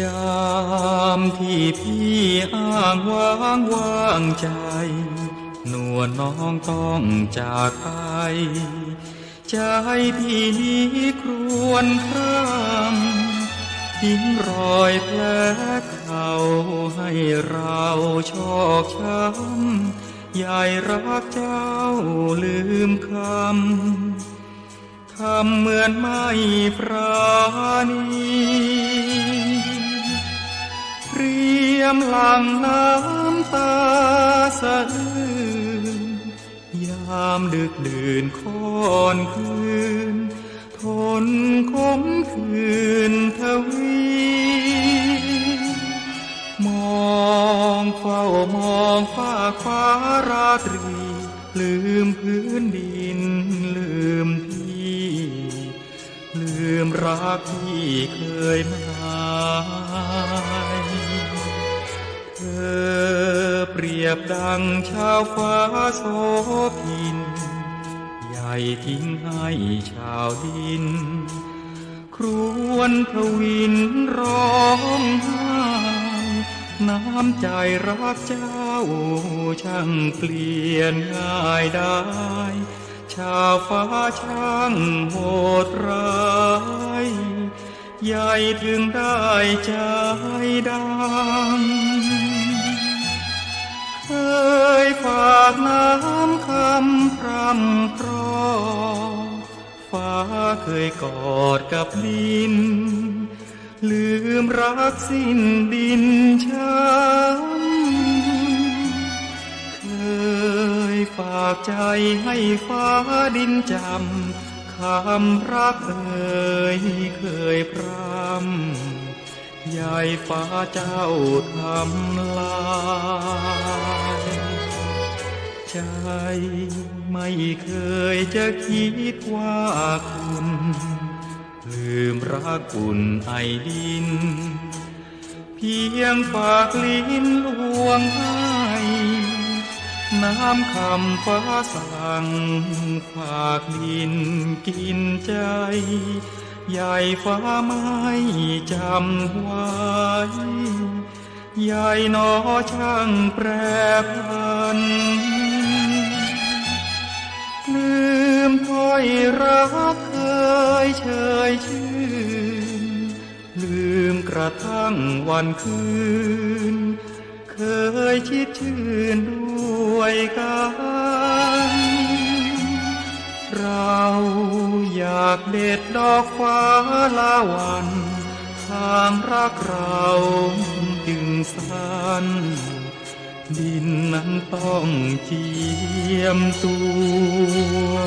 ยามที่พี่อ้างว้างว่างใจ นวลน้องต้องจากไป ใจพี่นี้ครวนครำทิ้งรอยแผลเขาให้เราชอกช้ำยายรักเจ้าลืมคำทำเหมือนไม่ปราณี มหลังน้ำตาสะอื้นยามดึกดื่นค่อนคืน ทนคมคืนทวี มองเฝ้ามองฟ้าฟ้าราตรี ลืมพื้นดินลืมพี่ ลืมรักที่เคยมา เปรียบดังชาวฟ้าโสพิน ใหญ่ทิ้งให้ชาวดิน ครวนทวินร้องไห้น้ำใจรักเจ้าช่างเปลี่ยนง่ายได้ ชาวฟ้าช่างโหดร้ายใหญ่ถึงได้ใจดำ เคยฝากน้ำคำพรำพรอฟ้าเคยกอดกับดิน ลืมรักสิ้นดินช้ำเคยฝากใจให้ฟ้าดินจำคำรักเอ่ยเคยพรำยายฟ้าเจ้าทำลาย ใจ ไม่เคยจะคิดว่าคุณ ลืมรักคุณไอดิน เพียงฝากลิ้นลวงให้น้ำคำฟ้าสั่งฝากดินกินใจ ใหญ่ฟ้าไม่จำไว้ใหญ่หนอช่างแปรพัน ลืมถ้อยรักเคยเชยชื่น ลืมกระทั่งวันคืน เคยชิดชื่นด้วยกัน เราอยากเด็ดดอกฟ้าละวัน ทางรักเรา ดินนั้นต้องเจียมตัว